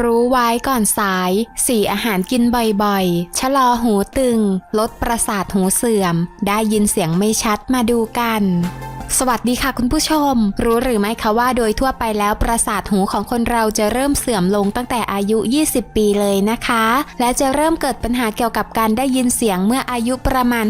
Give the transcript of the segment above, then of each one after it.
รู้ไว้ก่อนสายสี่อาหารกินบ่อยๆ ชะลอหูตึง ลดประสาทหูเสื่อม ได้ยินเสียงไม่ชัดมาดูกัน สวัสดีค่ะคุณผู้ชม รู้หรือไม่คะว่าโดยทั่วไปแล้วประสาทหูของคนเราจะเริ่มเสื่อมลงตั้งแต่อายุ 20 ปีเลยนะคะ และจะเริ่มเกิดปัญหาเกี่ยวกับการได้ยินเสียงเมื่ออายุประมาณ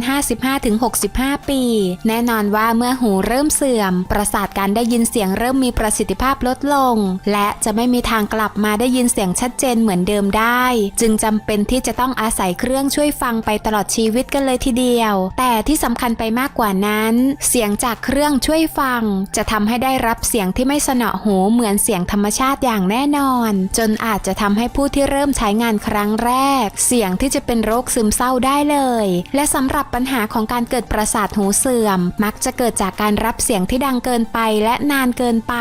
55-65 ปี แน่นอนว่าเมื่อหูเริ่มเสื่อม ประสาทการได้ยินเสียงเริ่มมีประสิทธิภาพลดลง และจะไม่มีทางกลับมาได้ยินเสียงชัดเจนเหมือนเดิมได้ จึงจำเป็นที่จะต้องอาศัยเครื่องช่วยฟังไปตลอดชีวิตกันเลยทีเดียว แต่ที่สำคัญไปมากกว่านั้น เสียงจากเครื่องช่วยฟัง จะทำให้ได้รับเสียงที่ไม่สนอหูเหมือนเสียงธรรมชาติอย่างแน่นอน จนอาจจะทำให้ผู้ที่เริ่มใช้งานครั้งแรก เสียงที่จะเป็นโรคซึมเศร้าได้เลย และสำหรับปัญหาของการเกิดประสาทหูเสื่อม มักจะเกิดจากการรับเสียงที่ดังเกินไปและนานเกินไป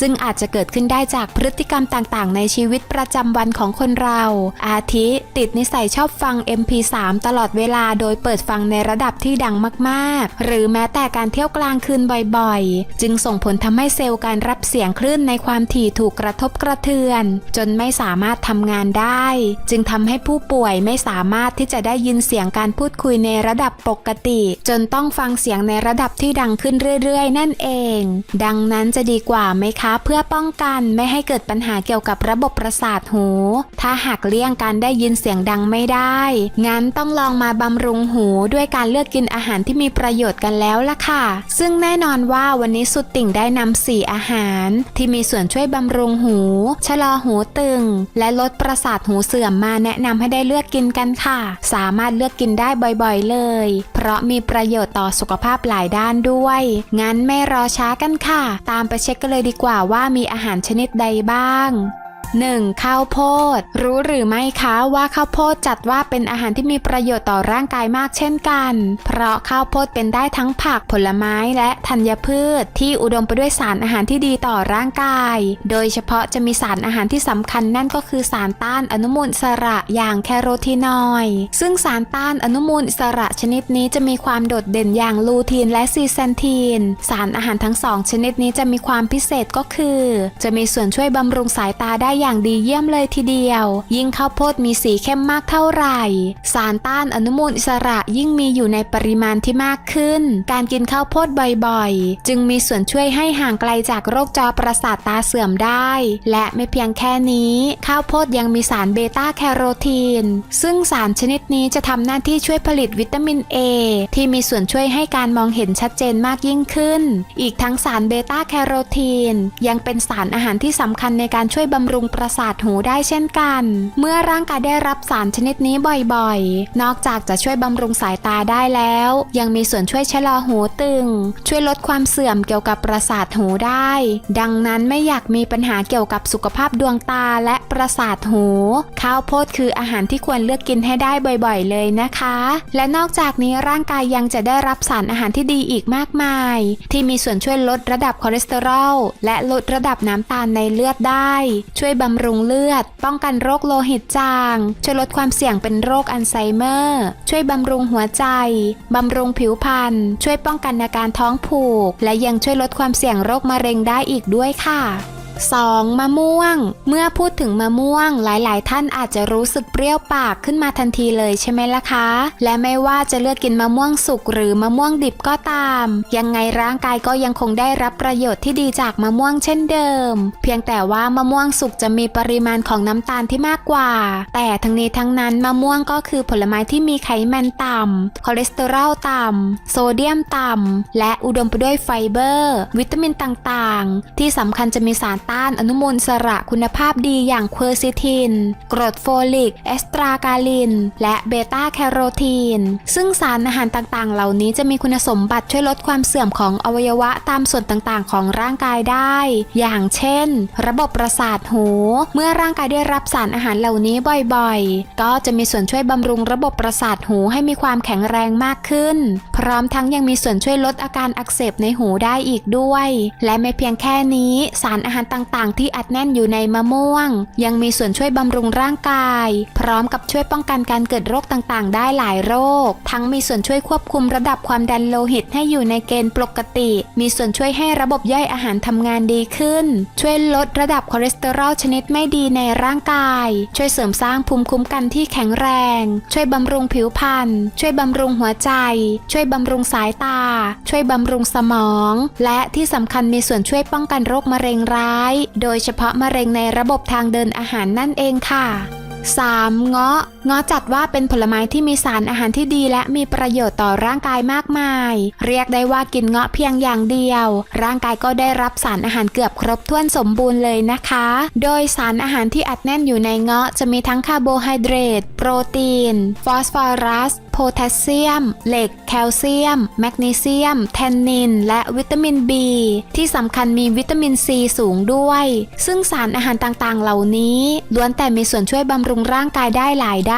ซึ่งอาจจะเกิดขึ้นได้จากพฤติกรรมต่างๆ ในชีวิตประจำวันของคนเรา อาทิ ติดนิสัยชอบฟัง MP3 ตลอดเวลาโดยเปิดฟังในระดับที่ดังมากๆ หรือแม้แต่การเที่ยวกลางคืนบ่อยๆ จึงส่งผลทำให้เซลล์การรับเสียงคลื่นในความถี่ถูกกระทบกระเทือน จนไม่สามารถทำงานได้ จึงทำให้ผู้ป่วยไม่สามารถที่จะได้ยินเสียงการพูดคุยในระดับปกติ จนต้องฟังเสียงในระดับที่ดังขึ้นเรื่อยๆ นั่นเอง ดังนั้นจะดีกว่าไหมคะ เพื่อป้องกันไม่ให้เกิดปัญหาเกี่ยวกับระบบประสาทหู ถ้าหากเลี่ยงการได้ยินเสียงดังไม่ได้ งั้นต้องลองมาบำรุงหูด้วยการเลือกกินอาหารที่มีประโยชน์กันแล้วล่ะค่ะ ซึ่งแน่นอนว่าวันนี้สุดติ่งได้นำสี่อาหาร ที่มีส่วนช่วยบำรุงหู ชะลอหูตึง และลดประสาทหูเสื่อมมาแนะนำให้ได้เลือกกินกันค่ะ สามารถเลือกกินได้บ่อยๆเลย เพราะมีประโยชน์ต่อสุขภาพหลายด้านด้วย งั้นไม่รอช้ากันค่ะ ตามไปเช็คกันเลยดีกว่าว่ามีอาหารชนิดใดบ้าง 1. ข้าวโพด รู้หรือไม่คะว่าข้าวโพดจัดว่าเป็นอาหารที่มีประโยชน์ต่อร่างกายมากเช่นกัน เพราะข้าวโพดเป็นได้ทั้งผักผลไม้และธัญพืช ที่อุดมไปด้วยสารอาหารที่ดีต่อร่างกาย โดยเฉพาะจะมีสารอาหารที่สำคัญนั่นก็คือสารต้านอนุมูลอิสระอย่างแคโรทีนอยด์ซึ่งสารต้านอนุมูลอิสระชนิดนี้จะมีความโดดเด่นอย่างลูทีนและซีเซนทีน สารอาหารทั้งสองชนิดนี้จะมีความพิเศษก็คือ จะมีส่วนช่วยบำรุงสายตาได้อย่างดีเยี่ยมเลยทีเดียว ยิ่งข้าวโพดมีสีเข้มมากเท่าไหร่ สารต้านอนุมูลอิสระยิ่งมีอยู่ในปริมาณที่มากขึ้น การกินข้าวโพดบ่อยๆ จึงมีส่วนช่วยให้ห่างไกลจากโรคจอประสาทตาเสื่อมได้ และไม่เพียงแค่นี้ ข้าวโพดยังมีสารเบต้าแคโรทีน ซึ่งสารชนิดนี้จะทำหน้าที่ช่วยผลิตวิตามิน A ที่มีส่วนช่วยให้การมองเห็นชัดเจนมากยิ่งขึ้น อีกทั้งสารเบต้าแคโรทีน ยังเป็นสารอาหารที่สำคัญในการช่วยบำรุงประสาทหูได้เช่นกัน เมื่อร่างกายได้รับสารชนิดนี้บ่อยๆ นอกจากจะช่วยบำรุงสายตาได้แล้ว ยังมีส่วนช่วยชะลอหูตึง ช่วยลดความเสื่อมเกี่ยวกับประสาทหูได้ ดังนั้นไม่อยากมีปัญหาเกี่ยวกับสุขภาพดวงตาและประสาทหู ข้าวโพดคืออาหารที่ควรเลือกกินให้ได้บ่อยๆ เลยนะคะ และนอกจากนี้ร่างกายยังจะได้รับสารอาหารที่ดีอีกมากมาย ที่มีส่วนช่วยลดระดับคอเลสเตอรอลและลดระดับน้ำตาลในเลือดได้ ช่วยบำรุงเลือด ป้องกันโรคโลหิตจาง ช่วยลดความเสี่ยงเป็นโรคอัลไซเมอร์ ช่วยบำรุงหัวใจ บำรุงผิวพรรณ ช่วยป้องกันอาการท้องผูก และยังช่วยลดความเสี่ยงโรคมะเร็งได้อีกด้วยค่ะ 2. มะม่วง เมื่อพูดถึงมะม่วง หลายๆ ท่านอาจจะรู้สึกเปรี้ยวปากขึ้นมาทันทีเลยใช่ไหมล่ะคะ และไม่ว่าจะเลือกกินมะม่วงสุกหรือมะม่วงดิบก็ตาม ยังไงร่างกายก็ยังคงได้รับประโยชน์ที่ดีจากมะม่วงเช่นเดิม เพียงแต่ว่ามะม่วงสุกจะมีปริมาณของน้ำตาลที่มากกว่า แต่ทั้งนี้ทั้งนั้นมะม่วงก็คือผลไม้ที่มีไขมันต่ำคอเลสเตอรอลต่ำโซเดียมต่ำและอุดมไปด้วยไฟเบอร์ วิตามินต่างๆ ที่สำคัญจะมีสารต้านอนุมูลอิสระคุณภาพดีอย่างเคอร์ซิทิน กรดโฟลิก เอสตรากาลิน และเบต้าแคโรทีน ซึ่งสารอาหารต่างๆ เหล่านี้จะมีคุณสมบัติช่วยลดความเสื่อมของอวัยวะตามส่วนต่างๆ ของร่างกายได้ อย่างเช่น ระบบประสาทหู เมื่อร่างกายได้รับสารอาหารเหล่านี้บ่อยๆ ก็จะมีส่วนช่วยบำรุงระบบประสาทหูให้มีความแข็งแรงมากขึ้น พร้อมทั้งยังมีส่วนช่วยลดอาการอักเสบในหูได้อีกด้วย และไม่เพียงแค่นี้สารอาหารตต่างๆ ที่อัดแน่นอยู่ในมะม่วง ยังมีส่วนช่วยบำรุงร่างกาย พร้อมกับช่วยป้องกันการเกิดโรคต่างๆ ได้หลายโรค ทั้งมีส่วนช่วยควบคุมระดับความดันโลหิตให้อยู่ในเกณฑ์ปกติ มีส่วนช่วยให้ระบบย่อยอาหารทำงานดีขึ้น ช่วยลดระดับคอเลสเตอรอลชนิดไม่ดีในร่างกาย ช่วยเสริมสร้างภูมิคุ้มกันที่แข็งแรง ช่วยบำรุงผิวพรรณ ช่วยบำรุงหัวใจ ช่วยบำรุงสายตา ช่วยบำรุงสมอง และที่สำคัญมีส่วนช่วยป้องกันโรคมะเร็งร้ายโดยเฉพาะมะเร็งในระบบทางเดินอาหารนั่นเองค่ะ 3. เงาะงาะจัดว่าเป็นผลไม้ที่มีสารอาหารที่ดีและมีประโยชน์ต่อร่างกายมากมาย เรียกได้ว่ากินเงาะเพียงอย่างเดียว ร่างกายก็ได้รับสารอาหารเกือบครบถ้วนสมบูรณ์เลยนะคะ โดยสารอาหารที่อัดแน่นอยู่ในเงาะจะมีทั้งคาร์โบไฮเดรต โปรตีน ฟอสฟอรัส โพแทสเซียม เหล็ก แคลเซียม แมกนีเซียม แทนนิน และวิตามิน B ที่สำคัญมีวิตามินซีสูงด้วย ซึ่งสารอาหารต่างๆ เหล่านี้ล้วนแต่มีส่วนช่วยบำรุงร่างกายได้หลายด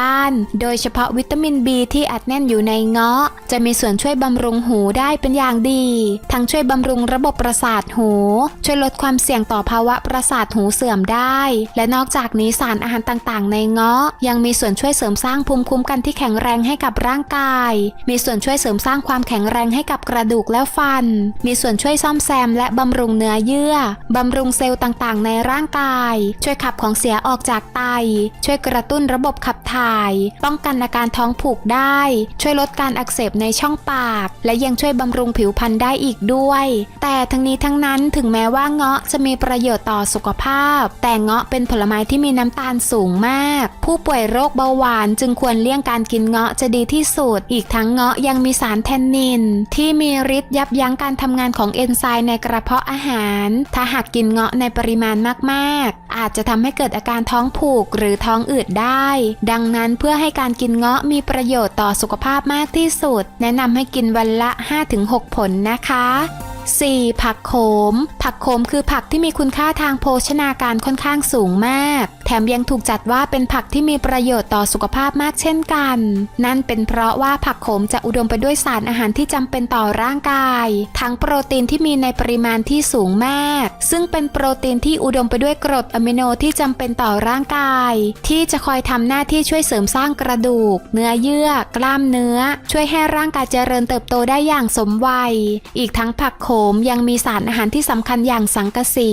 ้านโดยเฉพาะวิตามิน B ที่อัดแน่นอยู่ในเงาะ จะมีส่วนช่วยบำรุงหูได้เป็นอย่างดี ทั้งช่วยบำรุงระบบประสาทหู ช่วยลดความเสี่ยงต่อภาวะประสาทหูเสื่อมได้ และนอกจากนี้สารอาหารต่างๆ ในเงาะ ยังมีส่วนช่วยเสริมสร้างภูมิคุ้มกันที่แข็งแรงให้กับร่างกาย มีส่วนช่วยเสริมสร้างความแข็งแรงให้กับกระดูกและฟัน มีส่วนช่วยซ่อมแซมและบำรุงเนื้อเยื่อบำรุงเซลล์ต่างๆ ในร่างกาย ช่วยขับของเสียออกจากไต ช่วยกระตุ้นระบบขับถ่ายป้องกันอาการท้องผูกได้ ช่วยลดการอักเสบในช่องปาก และยังช่วยบำรุงผิวพรรณได้อีกด้วย แต่ทั้งนี้ทั้งนั้นถึงแม้ว่าเงาะจะมีประโยชน์ต่อสุขภาพ แต่เงาะเป็นผลไม้ที่มีน้ำตาลสูงมาก ผู้ป่วยโรคเบาหวานจึงควรเลี่ยงการกินเงาะจะดีที่สุด อีกทั้งเงาะยังมีสารแทนนิน ที่มีฤทธิ์ยับยั้งการทำงานของเอนไซม์ในกระเพาะอาหาร ถ้าหากกินเงาะในปริมาณมากๆ อาจจะทำให้เกิดอาการท้องผูกหรือท้องอืดได้ ดังนั้นเพื่อให้การกินเงาะมีประโยชน์ต่อสุขภาพมากที่สุด แนะนำให้กินวันละ 5-6 ผลนะคะ 4. ผักโขม ผักโขมคือผักที่มีคุณค่าทางโภชนาการค่อนข้างสูงมาก ถมยังถูกจัดว่าเป็นผักที่มีประโยชน์ต่อสุขภาพมากเช่นกัน นั่นเป็นเพราะว่าผักโขมจะอุดมไปด้วยสารอาหารที่จำเป็นต่อร่างกาย ทั้งโปรตีนที่มีในปริมาณที่สูงมาก ซึ่งเป็นโปรตีนที่อุดมไปด้วยกรดอะมิโนที่จำเป็นต่อร่างกาย ที่จะคอยทำหน้าที่ช่วยเสริมสร้างกระดูก เนื้อเยื่อ กล้ามเนื้อ ช่วยให้ร่างกายเจริญเติบโตได้อย่างสมวัย อีกทั้งผักโขมยังมีสารอาหารที่สำคัญอย่างสังกะสี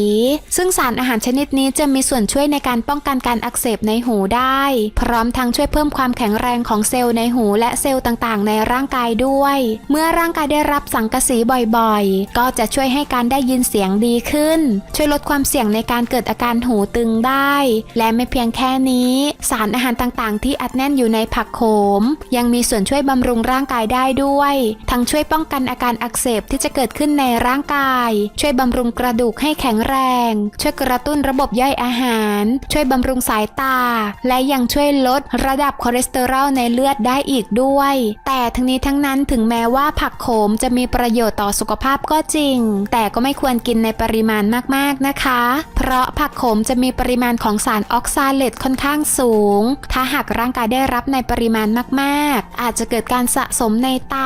ซึ่งสารอาหารชนิดนี้จะมีส่วนช่วยในการป้องกันการอักเสบในหูได้ พร้อมทั้งช่วยเพิ่มความแข็งแรงของเซลล์ในหูและเซลล์ต่างๆ ในร่างกายด้วย เมื่อร่างกายได้รับสังกะสีบ่อยๆ ก็จะช่วยให้การได้ยินเสียงดีขึ้น ช่วยลดความเสี่ยงในการเกิดอาการหูตึงได้ และไม่เพียงแค่นี้ สารอาหารต่างๆ ที่อัดแน่นอยู่ในผักโขม ยังมีส่วนช่วยบำรุงร่างกายได้ด้วย ทั้งช่วยป้องกันอาการอักเสบที่จะเกิดขึ้นในร่างกาย ช่วยบำรุงกระดูกให้แข็งแรง ช่วยกระตุ้นระบบย่อยอาหาร ช่วยบำรุงสายตา และยังช่วยลดระดับคอเลสเตอรอลในเลือดได้อีกด้วย แต่ทั้งนี้ทั้งนั้นถึงแม้ว่าผักโขมจะมีประโยชน์ต่อสุขภาพก็จริง แต่ก็ไม่ควรกินในปริมาณมากๆนะคะ เพราะผักโขมจะมีปริมาณของสารออกซาเลตค่อนข้างสูง ถ้าหากร่างกายได้รับในปริมาณมากๆ อาจจะเกิดการสะสมในไต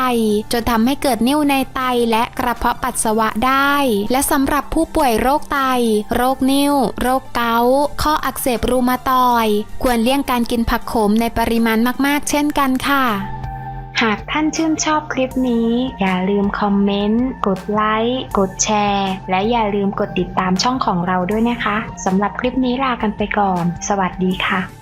จนทำให้เกิดนิ่วในไตและกระเพาะปัสสาวะได้ และสำหรับผู้ป่วยโรคไต โรคนิ่ว โรคเกาต์ข้ออักเสบรูมาตอย ควรเลี่ยงการกินผักโขมในปริมาณมาก ๆ เช่นกันค่ะ หากท่านชื่นชอบคลิปนี้ อย่าลืมคอมเมนต์ กดไลค์ กดแชร์ และอย่าลืมกดติดตามช่องของเราด้วยนะคะสำหรับคลิปนี้ลากันไปก่อน สวัสดีค่ะ